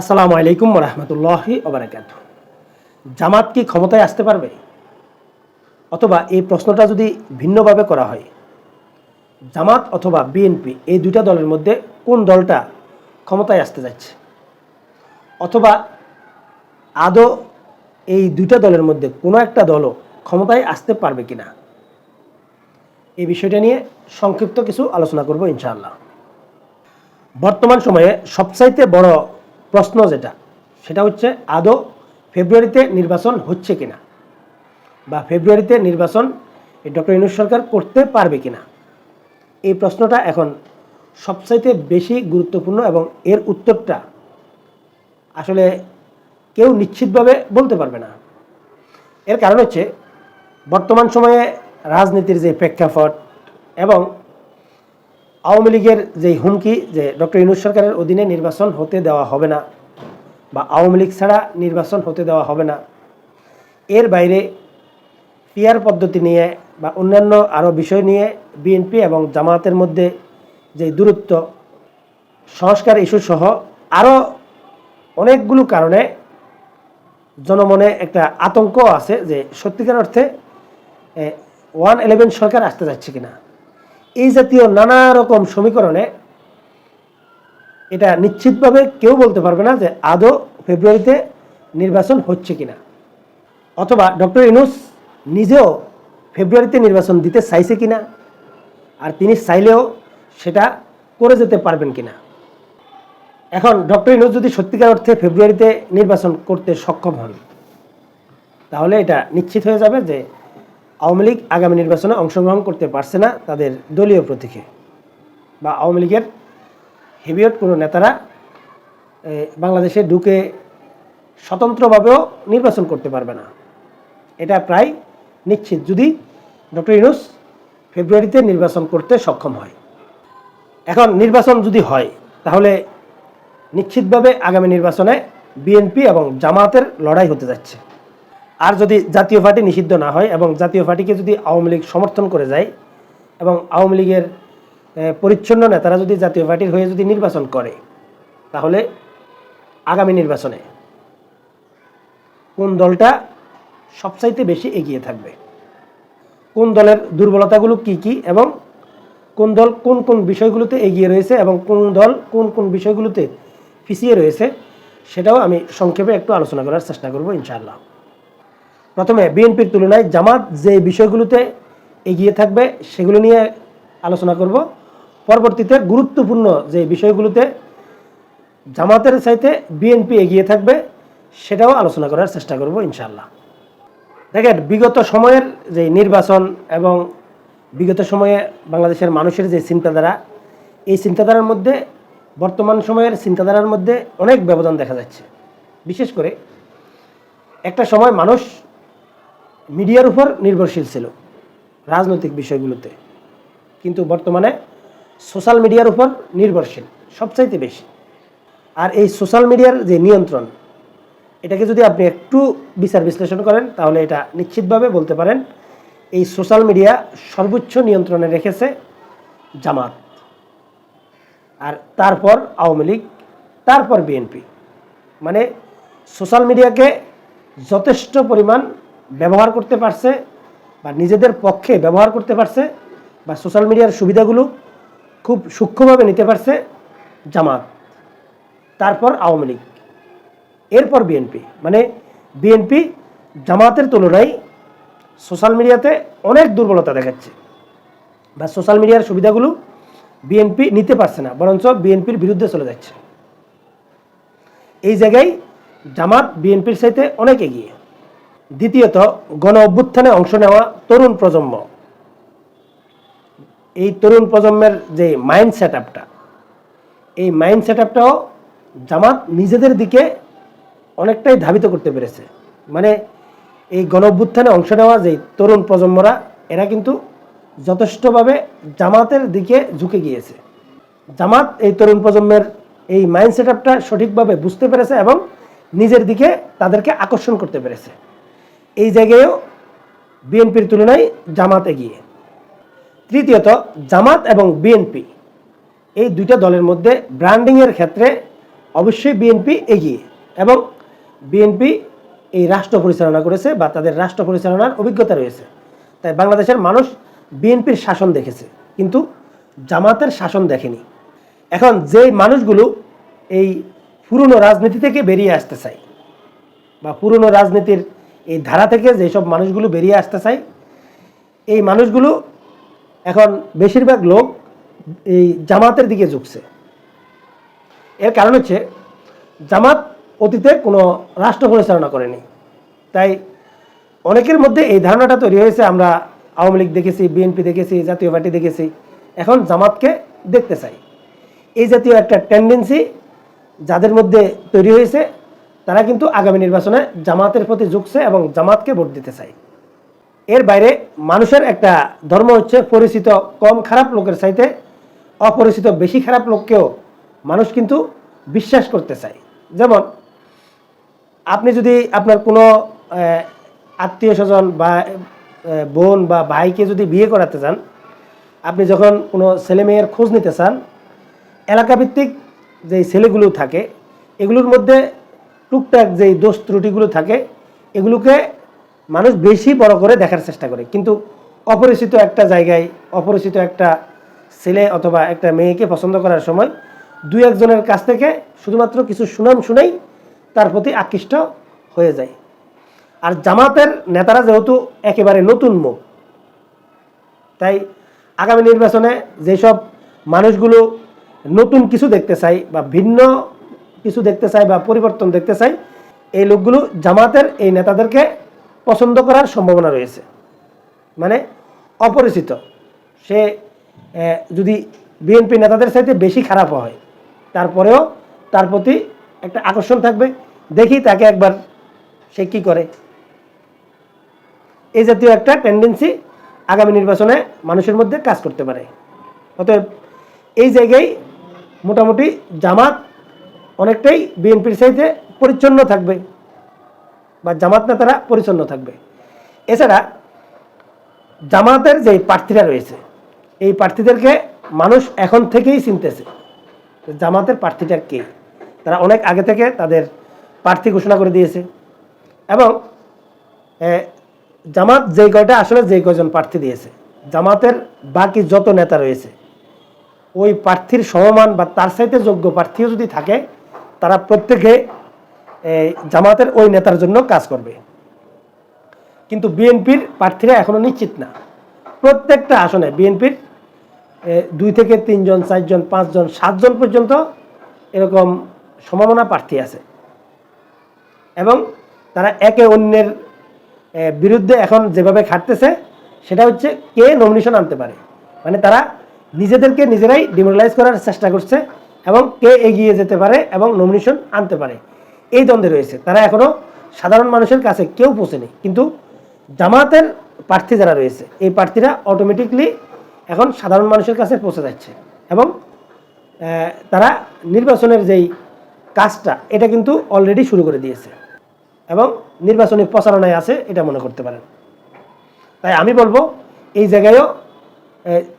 আসসালামু আলাইকুম রহমতুল্লাহি ওবরাকাত জামাত কি ক্ষমতায় আসতে পারবে? অথবা এই প্রশ্নটা যদি ভিন্নভাবে করা হয়, জামাত অথবা বিএনপি এই দুইটা দলের মধ্যে কোন দলটা ক্ষমতায় আসতে যাচ্ছে? অথবা আদৌ এই দুইটা দলের মধ্যে কোনো একটা দলও ক্ষমতায় আসতে পারবে কিনা? এই বিষয়টা নিয়ে সংক্ষিপ্ত কিছু আলোচনা করব ইনশাআল্লাহ। বর্তমান সময়ে সবচাইতে বড় প্রশ্ন যেটা, সেটা হচ্ছে আদৌ ফেব্রুয়ারিতে নির্বাচন হচ্ছে কিনা বা ফেব্রুয়ারিতে নির্বাচন ডক্টর ইনুস সরকার করতে পারবে কিনা? এই প্রশ্নটা এখন সবচাইতে বেশি গুরুত্বপূর্ণ এবং এর উত্তরটা আসলে কেউ নিশ্চিতভাবে বলতে পারবে না। এর কারণ হচ্ছে বর্তমান সময়ে রাজনীতির যে প্রেক্ষাপট এবং আওয়ামী লীগের যে হুমকি যে ডক্টর ইনুস সরকারের অধীনে নির্বাচন হতে দেওয়া হবে না বা আওয়ামী লীগ ছাড়া নির্বাচন হতে দেওয়া হবে না, এর বাইরে পিয়ার পদ্ধতি নিয়ে বা অন্যান্য আরও বিষয় নিয়ে বিএনপি এবং জামায়াতের মধ্যে যে দূরত্ব, সংস্কার ইস্যু সহ আরও অনেকগুলো কারণে জনমনে একটা আতঙ্ক আছে যে সত্যিকার অর্থে ওয়ান ইলেভেন সরকার আসতে যাচ্ছে কিনা। এই জাতীয় নানা রকম সমীকরণে এটা নিশ্চিতভাবে কেউ বলতে পারবে না যে আদৌ ফেব্রুয়ারিতে নির্বাচন হচ্ছে কিনা। অথবা ডক্টর ইনুস নিজেও ফেব্রুয়ারিতে নির্বাচন দিতে চাইছে কিনা, আর তিনি চাইলেও সেটা করে যেতে পারবেন কিনা। এখন ডক্টর ইনুস যদি সত্যিকার অর্থে ফেব্রুয়ারিতে নির্বাচন করতে সক্ষম হন, তাহলে এটা নিশ্চিত হয়ে যাবে যে আওয়ামী লীগ আগামী নির্বাচনে অংশগ্রহণ করতে পারছে না তাদের দলীয় প্রতীকে। বা আওয়ামী লীগের হেভিয়ট কোনো নেতারা বাংলাদেশে ঢুকে স্বতন্ত্রভাবেও নির্বাচন করতে পারবে না। এটা প্রায় নিশ্চিত। যদি ডক্টর ইনুস ফেব্রুয়ারিতে নির্বাচন করতে সক্ষম হয়। এখন নির্বাচন যদি হয়, তাহলে নিশ্চিতভাবে আগামী নির্বাচনে বিএনপি এবং জামায়াতের লড়াই হতে যাচ্ছে। আর যদি জাতীয় পার্টি নিষিদ্ধ না হয় এবং জাতীয় পার্টিকে যদি আওয়ামী লীগ সমর্থন করে যায় এবং আওয়ামী লীগের পরিচ্ছন্ন নেতারা যদি জাতীয় পার্টির হয়ে যদি নির্বাচন করে, তাহলে আগামী নির্বাচনে কোন দলটা সবচাইতে বেশি এগিয়ে থাকবে? কোন দলের দুর্বলতাগুলো কি কি এবং কোন দল কোন কোন বিষয়গুলোতে এগিয়ে রয়েছে এবং কোন দল কোন কোন বিষয়গুলোতে পিছিয়ে রয়েছে, সেটাও আমি সংক্ষেপে একটু আলোচনা করার চেষ্টা করব ইনশাআল্লাহ। প্রথমে বিএনপির তুলনায় জামাত যে বিষয়গুলোতে এগিয়ে থাকবে সেগুলো নিয়ে আলোচনা করব। পরবর্তীতে গুরুত্বপূর্ণ যে বিষয়গুলোতে জামাতের চাইতে বিএনপি এগিয়ে থাকবে সেটাও আলোচনা করার চেষ্টা করব ইনশাল্লাহ দেখেন, বিগত সময়ের যে নির্বাচন এবং বিগত সময়ে বাংলাদেশের মানুষের যে চিন্তাধারা, এই চিন্তাধারার মধ্যে, বর্তমান সময়ের চিন্তাধারার মধ্যে অনেক ব্যবধান দেখা যাচ্ছে। বিশেষ করে একটা সময় মানুষ মিডিয়ার উপর নির্ভরশীল ছিল রাজনৈতিক বিষয়গুলোতে। কিন্তু বর্তমানে সোশ্যাল মিডিয়ার উপর নির্ভরশীল, সবচাইতে বেশি। আর এই সোশ্যাল মিডিয়ার যে নিয়ন্ত্রণ, এটাকে যদি আপনি একটু বিচার বিশ্লেষণ করেন, তাহলে এটা নিশ্চিতভাবে বলতে পারেন, এই সোশ্যাল মিডিয়া সর্বোচ্চ নিয়ন্ত্রণে রেখেছে জামাত। আর তারপর আওয়ামী লীগ, তারপর বিএনপি। মানে সোশ্যাল মিডিয়াকে যথেষ্ট পরিমাণ ব্যবহার করতে পারছে বা নিজেদের পক্ষে ব্যবহার করতে পারছে বা সোশ্যাল মিডিয়ার সুবিধাগুলো খুব সূক্ষ্মভাবে নিতে পারছে জামাত। তারপর আওয়ামী লীগ। এরপর বিএনপি মানে বিএনপি জামাতের তুলনায় সোশ্যাল মিডিয়াতে অনেক দুর্বলতা দেখাচ্ছে বা সোশ্যাল মিডিয়ার সুবিধাগুলো বিএনপি নিতে পারছে না, বরঞ্চ বিএনপির বিরুদ্ধে চলে যাচ্ছে। এই জায়গায় জামাত বিএনপির সাথে অনেক এগিয়ে। দ্বিতীয়ত, গণ অভ্যুত্থানে অংশ নেওয়া তরুণ প্রজন্ম। এই তরুণ প্রজন্মের যে মাইন্ড সেট আপটা এই মাইন্ড সেট আপটাও জামাত নিজেদের দিকে অনেকটাই ধাবিত করতে পেরেছে। মানে এই গণ অভ্যুত্থানে অংশ নেওয়া যে তরুণ প্রজন্মরা, এরা কিন্তু যথেষ্টভাবে জামাতের দিকে ঝুঁকে গিয়েছে। জামাত এই তরুণ প্রজন্মের এই মাইন্ড সেট আপটা সঠিকভাবে বুঝতে পেরেছে এবং নিজের দিকে তাদেরকে আকর্ষণ করতে পেরেছে। এই জায়গায়ও বিএনপির তুলনায় জামাত এগিয়ে তৃতীয়ত, জামাত এবং বিএনপি, এই দুইটা দলের মধ্যে ব্র্যান্ডিংয়ের ক্ষেত্রে অবশ্যই বিএনপি এগিয়ে এবং বিএনপি এই রাষ্ট্র পরিচালনা করেছে বা তাদের রাষ্ট্র পরিচালনার অভিজ্ঞতা রয়েছে। তাই বাংলাদেশের মানুষ বিএনপির শাসন দেখেছে, কিন্তু জামাতের শাসন দেখেনি। এখন যেই মানুষগুলো এই পুরনো রাজনীতি থেকে বেরিয়ে আসতে চায় বা পুরনো রাজনীতির এই ধারা থেকে যেসব মানুষগুলো বেরিয়ে আসতে চাই এই মানুষগুলো এখন বেশিরভাগ লোক এই জামাতের দিকে ঝুঁকছে। এর কারণ হচ্ছে, জামাত অতীতে কোনো রাষ্ট্র পরিচালনা করেনি। তাই অনেকের মধ্যে এই ধারণাটা তৈরি হয়েছে, আমরা আওয়ামী লীগ দেখেছি, বিএনপি দেখেছি, জাতীয় পার্টি দেখেছি, এখন জামাতকে দেখতে চাই। এই জাতীয় একটা টেন্ডেন্সি যাদের মধ্যে তৈরি হয়েছে তারা কিন্তু আগামী নির্বাচনে জামাতের প্রতি ঝুঁকছে এবং জামাতকে ভোট দিতে চায়। এর বাইরে মানুষের একটা ধর্ম হচ্ছে পরিচিত কম খারাপ লোকের চাইতে অপরিচিত বেশি খারাপ লোককেও মানুষ কিন্তু বিশ্বাস করতে চায়। যেমন, আপনি যদি আপনার কোনো আত্মীয় স্বজন বা বোন বা ভাইকে যদি বিয়ে করাতে চান, আপনি যখন কোনো ছেলে মেয়ের খোঁজ নিতে চান, এলাকাভিত্তিক যেই ছেলেগুলো থাকে, এগুলোর মধ্যে টুকটাক যেই দোষ ত্রুটিগুলো থাকে, এগুলোকে মানুষ বেশি বড় করে দেখার চেষ্টা করে। কিন্তু অপরিচিত একটা জায়গায়, অপরিচিত একটা ছেলে অথবা একটা মেয়েকে পছন্দ করার সময় দুই একজনের কাছ থেকে শুধুমাত্র কিছু সুনাম শুনেই তার প্রতি আকৃষ্ট হয়ে যায়। আর জামাতের নেতারা যেহেতু একেবারে নতুন মুখ, তাই আগামী নির্বাচনে যেসব মানুষগুলো নতুন কিছু দেখতে চাই বা ভিন্ন কিছু দেখতে চাই বা পরিবর্তন দেখতে চাই, এই লোকগুলো জামাতের এই নেতাদেরকে পছন্দ করার সম্ভাবনা রয়েছে। মানে অপরিচিত। সে যদি বিএনপি নেতাদের সাথে বেশি খারাপ হয়, তারপরেও তার প্রতি একটা আকর্ষণ থাকবে। দেখি তাকে একবার সে কি করে। এই জাতীয় একটা টেন্ডেন্সি আগামী নির্বাচনে মানুষের মধ্যে কাজ করতে পারে। অতএব এই জায়গায় মোটামুটি জামাত অনেকটাই বিএনপির চাইতে পরিচ্ছন্ন থাকবে বা জামাত নেতারা পরিচ্ছন্ন থাকবে। এছাড়া জামাতের যে প্রার্থীরা রয়েছে, এই প্রার্থীদেরকে মানুষ এখন থেকেই চিনতেছে জামাতের প্রার্থীটা কে। তারা অনেক আগে থেকে তাদের প্রার্থী ঘোষণা করে দিয়েছে এবং জামাত যেই কয়টা, আসলে যেই কয়জন প্রার্থী দিয়েছে, জামাতের বাকি যত নেতা রয়েছে, ওই প্রার্থীর সমমান বা তার সাথে যোগ্য প্রার্থীও যদি থাকে তারা প্রত্যেকে জামাতের ওই নেতার জন্য কাজ করবে। কিন্তু বিএনপির প্রার্থীরা এখনও নিশ্চিত না। প্রত্যেকটা আসনে বিএনপির দুই থেকে তিনজন, চারজন, পাঁচজন, সাতজন পর্যন্ত এরকম সম্ভাবনা প্রার্থী আছে। এবং তারা একে অন্যের বিরুদ্ধে এখন যেভাবে খাটতেছে, সেটা হচ্ছে কে নমিনেশন আনতে পারে। মানে তারা নিজেদেরকে নিজেরাই ডিমোরালাইজ করার চেষ্টা করছে। এবং কে এগিয়ে যেতে পারে এবং নমিনেশন আনতে পারে। এই দ্বন্দ্বে রয়েছে। তারা এখনও সাধারণ মানুষের কাছে কেউ পৌঁছেনি। কিন্তু জামাতের প্রার্থী যারা রয়েছে, এই প্রার্থীরা অটোমেটিকলি এখন সাধারণ মানুষের কাছে পৌঁছে যাচ্ছে। এবং তারা নির্বাচনের যেই কাজটা, এটা কিন্তু অলরেডি শুরু করে দিয়েছে। এবং নির্বাচনী প্রচারণায় আছে, এটা মনে করতে পারেন। তাই আমি বলব, এই জায়গায়ও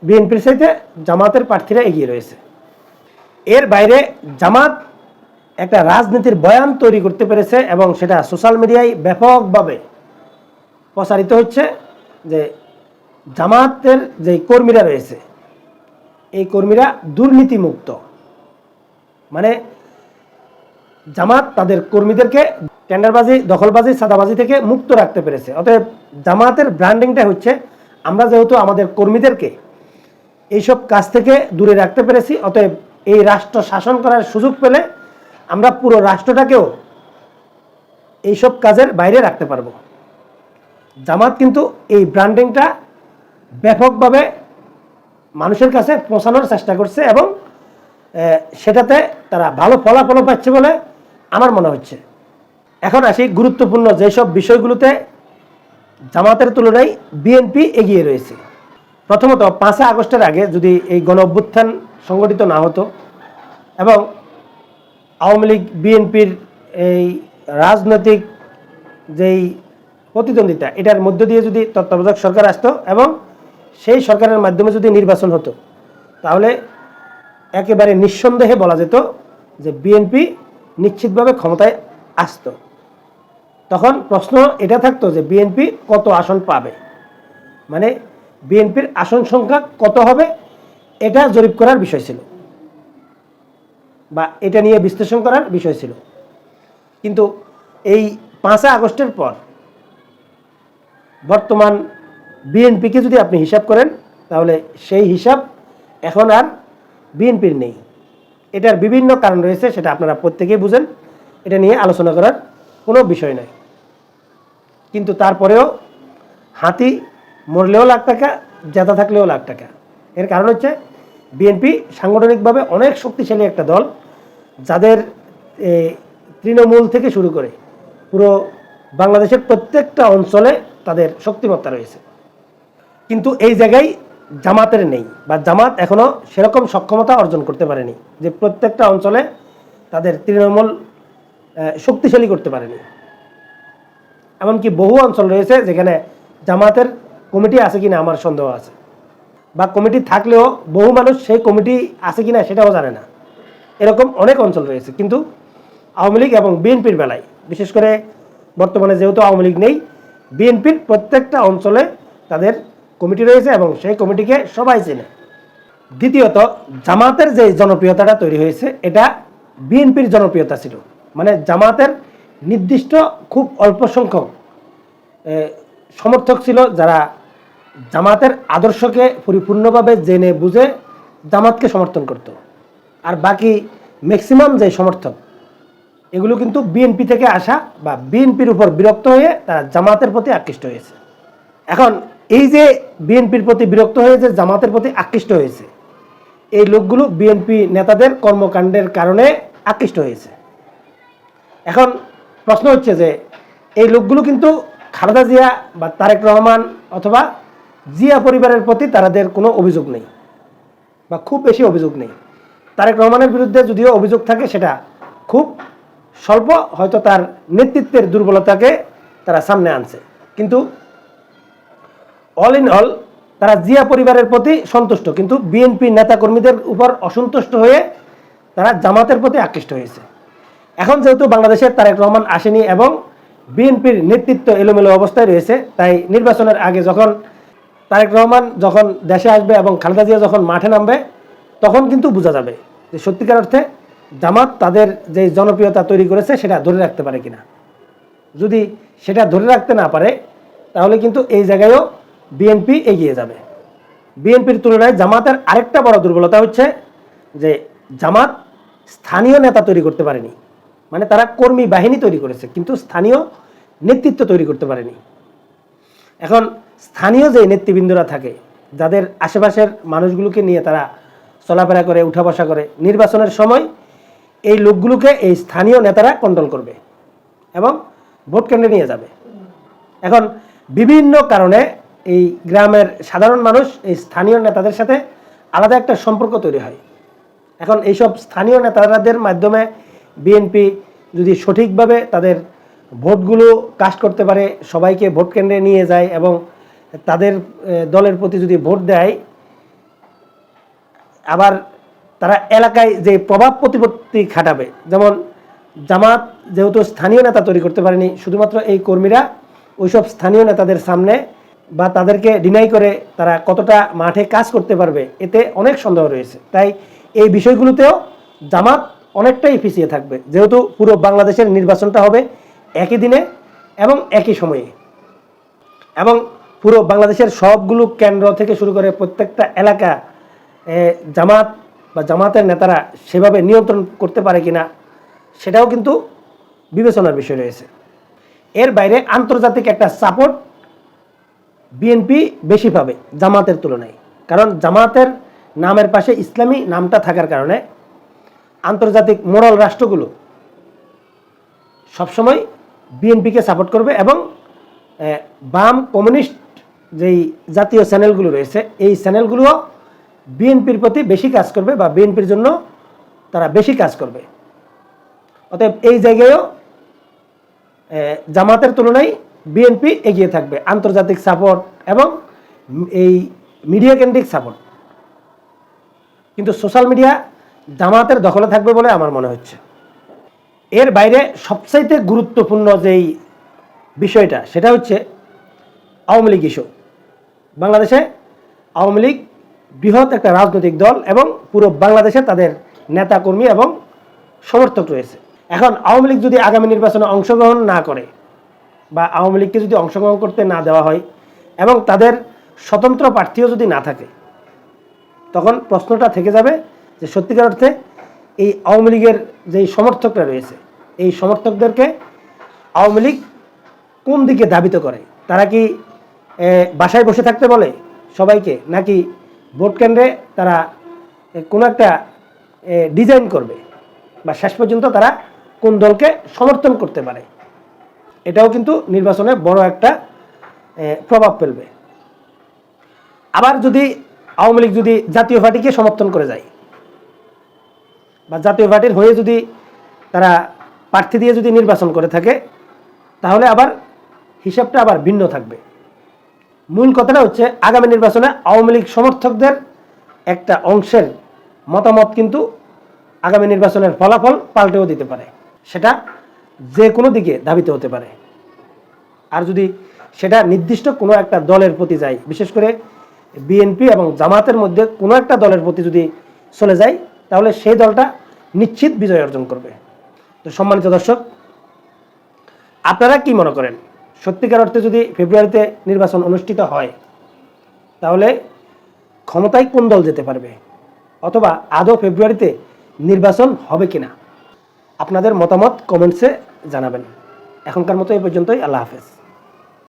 বিএনপির সাথে জামাতের প্রার্থীরা এগিয়ে রয়েছে। এর বাইরে জামাত একটা রাজনীতির বয়ান তৈরি করতে পেরেছে এবং সেটা সোশ্যাল মিডিয়ায় ব্যাপকভাবে প্রচারিত হচ্ছে যে জামাতের যে কর্মীরা রয়েছে, এই কর্মীরা দুর্নীতিমুক্ত। মানে জামাত তাদের কর্মীদেরকে টেন্ডারবাজি, দখলবাজি, সাদাবাজি থেকে মুক্ত রাখতে পেরেছে। অতএব জামাতের ব্র্যান্ডিংটা হচ্ছে, আমরা যেহেতু আমাদের কর্মীদেরকে এইসব কাজ থেকে দূরে রাখতে পেরেছি, অতএব এই রাষ্ট্র শাসন করার সুযোগ পেলে আমরা পুরো রাষ্ট্রটাকেও এইসব কাজের বাইরে রাখতে পারব। জামাত কিন্তু এই ব্র্যান্ডিংটা ব্যাপকভাবে মানুষের কাছে পৌঁছানোর চেষ্টা করছে এবং সেটাতে তারা ভালো ফলাফলও পাচ্ছে বলে আমার মনে হচ্ছে। এখন আসি গুরুত্বপূর্ণ যেসব বিষয়গুলোতে জামাতের তুলনায় বিএনপি এগিয়ে রয়েছে। প্রথমত পাঁচই আগস্টের আগে যদি এই গণ অভ্যুত্থান সংগঠিত না হতো। এবং আওয়ামী লীগ, বিএনপির এই রাজনৈতিক যেই প্রতিদ্বন্দ্বিতা, এটার মধ্য দিয়ে যদি তত্ত্বাবধায়ক সরকার আসতো এবং সেই সরকারের মাধ্যমে যদি নির্বাচন হতো, তাহলে একেবারে নিঃসন্দেহে বলা যেত যে বিএনপি নিশ্চিতভাবে ক্ষমতায় আসতো। তখন প্রশ্ন এটা থাকতো যে বিএনপি কত আসন পাবে? মানে বিএনপির আসন সংখ্যা কত হবে? এটা জরিপ করার বিষয় ছিল। বা এটা নিয়ে বিশ্লেষণ করার বিষয় ছিল। কিন্তু এই পাঁচই আগস্টের পর বর্তমান বিএনপিকে যদি আপনি হিসাব করেন, তাহলে সেই হিসাব এখন আর বিএনপির নেই। এটার বিভিন্ন কারণ রয়েছে, সেটা আপনারা প্রত্যেকেই বুঝেন। এটা নিয়ে আলোচনা করার কোনো বিষয় নয় কিন্তু তারপরেও হাতি মরলেও লাখ টাকা জেতা থাকলেও লাখ টাকা। এর কারণ হচ্ছে বিএনপি সাংগঠনিকভাবে অনেক শক্তিশালী একটা দল, যাদের তৃণমূল থেকে শুরু করে পুরো বাংলাদেশের প্রত্যেকটা অঞ্চলে তাদের শক্তিমত্তা রয়েছে। কিন্তু এই জায়গায় জামাতের নেই বা জামাত এখনও সেরকম সক্ষমতা অর্জন করতে পারেনি যে প্রত্যেকটা অঞ্চলে তাদের তৃণমূল শক্তিশালী করতে পারেনি। এমনকি বহু অঞ্চল রয়েছে যেখানে জামাতের কমিটি আছে কিনা আমার সন্দেহ আছে। বা কমিটি থাকলেও বহু মানুষ সেই কমিটি আছে কিনা সেটাও জানে না। এরকম অনেক অঞ্চল রয়েছে। কিন্তু আওয়ামী লীগ এবং বিএনপির বেলায়, বিশেষ করে বর্তমানে যেহেতু আওয়ামী লীগ নেই, বিএনপির প্রত্যেকটা অঞ্চলে তাদের কমিটি রয়েছে এবং সেই কমিটিকে সবাই চেনে। দ্বিতীয়ত, জামাতের যে জনপ্রিয়তাটা তৈরি হয়েছে, এটা বিএনপির জনপ্রিয়তা ছিল। মানে জামাতের নির্দিষ্ট খুব অল্প সংখ্যক সমর্থক ছিল যারা জামাতের আদর্শকে পরিপূর্ণভাবে জেনে বুঝে জামাতকে সমর্থন করত। আর বাকি ম্যাক্সিমাম যে সমর্থক, এগুলো কিন্তু বিএনপি থেকে আসা বা বিএনপির উপর বিরক্ত হয়ে তারা জামাতের প্রতি আকৃষ্ট হয়েছে। এখন এই যে বিএনপির প্রতি বিরক্ত হয়ে যে জামাতের প্রতি আকৃষ্ট হয়েছে, এই লোকগুলো বিএনপি নেতাদের কর্মকাণ্ডের কারণে আকৃষ্ট হয়েছে। এখন প্রশ্ন হচ্ছে যে, এই লোকগুলো কিন্তু খালেদা জিয়া বা তারেক রহমান অথবা জিয়া পরিবারের প্রতি তাদের কোনো অভিযোগ নেই বা খুব বেশি অভিযোগ নেই। তারেক রহমানের বিরুদ্ধে যদিও অভিযোগ থাকে, সেটা খুব স্বল্প, হয়তো তার নেতৃত্বের দুর্বলতাকে তারা সামনে আনছে। কিন্তু অল ইন অল তারা জিয়া পরিবারের প্রতি সন্তুষ্ট, কিন্তু বিএনপি নেতাকর্মীদের উপর অসন্তুষ্ট হয়ে তারা জামাতের প্রতি আকৃষ্ট হয়েছে। এখন যেহেতু বাংলাদেশের তারেক রহমান আসেনি এবং বিএনপির নেতৃত্ব এলোমেলো অবস্থায় রয়েছে, তাই নির্বাচনের আগে যখন তারেক রহমান যখন দেশে আসবে এবং খালেদা জিয়া যখন মাঠে নামবে, তখন কিন্তু বোঝা যাবে যে সত্যিকার অর্থে জামাত তাদের যে জনপ্রিয়তা তৈরি করেছে, সেটা ধরে রাখতে পারে কিনা। যদি সেটা ধরে রাখতে না পারে, তাহলে কিন্তু এই জায়গায়ও বিএনপি এগিয়ে যাবে। বিএনপির তুলনায় জামাতের আরেকটা বড় দুর্বলতা হচ্ছে যে জামাত স্থানীয় নেতা তৈরি করতে পারেনি। মানে তারা কর্মী বাহিনী তৈরি করেছে, কিন্তু স্থানীয় নেতৃত্ব তৈরি করতে পারেনি। এখন স্থানীয় যে নেতৃবৃন্দরা থাকে, যাদের আশেপাশের মানুষগুলোকে নিয়ে তারা চলাফেরা করে উঠা বসা করে, নির্বাচনের সময় এই লোকগুলোকে এই স্থানীয় নেতারা কন্ট্রোল করবে এবং ভোট কেন্দ্রে নিয়ে যাবে। এখন বিভিন্ন কারণে এই গ্রামের সাধারণ মানুষ, এই স্থানীয় নেতাদের সাথে আলাদা একটা সম্পর্ক তৈরি হয়। এখন এইসব স্থানীয় নেতাদের মাধ্যমে বিএনপি যদি সঠিকভাবে তাদের ভোটগুলো কাস্ট করতে পারে, সবাইকে ভোট কেন্দ্রে নিয়ে যায় এবং তাদের দলের প্রতি যদি ভোট দেয়, আবার তারা এলাকায় যে প্রভাব প্রতিপত্তি খাটাবে, যেমন জামাত যেহেতু স্থানীয় নেতা তৈরি করতে পারেনি, শুধুমাত্র এই কর্মীরা, ওইসব স্থানীয় নেতাদের সামনে বা তাদেরকে ডিনাই করে তারা কতটা মাঠে কাজ করতে পারবে, এতে অনেক সন্দেহ রয়েছে। তাই এই বিষয়গুলোতেও জামাত অনেকটাই পিছিয়ে থাকবে, যেহেতু পুরো বাংলাদেশের নির্বাচনটা হবে একই দিনে এবং একই সময়ে। এবং পুরো বাংলাদেশের সবগুলো কেন্দ্র থেকে শুরু করে প্রত্যেকটা এলাকা জামাত বা জামাতের নেতারা সেভাবে নিয়ন্ত্রণ করতে পারে কিনা, সেটাও কিন্তু বিবেচনার বিষয় রয়েছে। এর বাইরে আন্তর্জাতিক একটা সাপোর্ট বিএনপি বেশি পাবে জামাতের তুলনায়। কারণ জামাতের নামের পাশে ইসলামী নামটা থাকার কারণে আন্তর্জাতিক মোরাল রাষ্ট্রগুলো সবসময় বিএনপিকে সাপোর্ট করবে এবং বাম কমিউনিস্ট যেই জাতীয় চ্যানেলগুলো রয়েছে, এই চ্যানেলগুলোও বিএনপির প্রতি বেশি কাজ করবে বা বিএনপির জন্য তারা বেশি কাজ করবে। অতএব এই জায়গায়ও জামাতের তুলনায় বিএনপি এগিয়ে থাকবে, আন্তর্জাতিক সাপোর্ট এবং এই মিডিয়া কেন্দ্রিক সাপোর্ট কিন্তু সোশ্যাল মিডিয়া জামাতের দখলে থাকবে বলে আমার মনে হচ্ছে। এর বাইরে সবচাইতে গুরুত্বপূর্ণ যেই বিষয়টা, সেটা হচ্ছে আওয়ামী লীগ ইস্যু বাংলাদেশে আওয়ামী লীগ বৃহৎ একটা রাজনৈতিক দল এবং পুরো বাংলাদেশে তাদের নেতাকর্মী এবং সমর্থক রয়েছে। এখন আওয়ামী লীগ যদি আগামী নির্বাচনে অংশগ্রহণ না করে বা আওয়ামী লীগকে যদি অংশগ্রহণ করতে না দেওয়া হয় এবং তাদের স্বতন্ত্র প্রার্থীও যদি না থাকে, তখন প্রশ্নটা থেকে যাবে যে সত্যিকার অর্থে এই আওয়ামী লীগের যেই সমর্থকরা রয়েছে, এই সমর্থকদেরকে আওয়ামী লীগ কোন দিকে ধাবিত করে? তারা কি বাসায় বসে থাকতে বলে সবাইকে? নাকি ভোট কেন্দ্রে তারা কোনো একটা ডিজাইন করবে? বা শেষ পর্যন্ত তারা কোন দলকে সমর্থন করতে পারে? এটাও কিন্তু নির্বাচনে বড় একটা প্রভাব ফেলবে। আবার যদি আওয়ামী লীগ যদি জাতীয় পার্টিকে সমর্থন করে যায়, বা জাতীয় পার্টির হয়ে যদি তারা প্রার্থী দিয়ে যদি নির্বাচন করে থাকে, তাহলে আবার হিসাবটা আবার ভিন্ন থাকবে। মূল কথাটা হচ্ছে আগামী নির্বাচনে আওয়ামী লীগ সমর্থকদের একটা অংশের মতামত কিন্তু আগামী নির্বাচনের ফলাফল পাল্টেও দিতে পারে। সেটা যে কোনো দিকে ধাবিত হতে পারে। আর যদি সেটা নির্দিষ্ট কোনো একটা দলের প্রতি যায়, বিশেষ করে বিএনপি এবং জামাতের মধ্যে কোনো একটা দলের প্রতি যদি চলে যায়, তাহলে সেই দলটা নিশ্চিত বিজয় অর্জন করবে। তো সম্মানিত দর্শক, আপনারা কি মনে করেন? সত্যিকার অর্থে যদি ফেব্রুয়ারিতে নির্বাচন অনুষ্ঠিত হয়, তাহলে ক্ষমতায় কোন দল যেতে পারবে? অথবা আদৌ ফেব্রুয়ারিতে নির্বাচন হবে কিনা? আপনাদের মতামত কমেন্টসে জানাবেন। এখনকার মতো এই পর্যন্তই, আল্লাহ হাফেজ।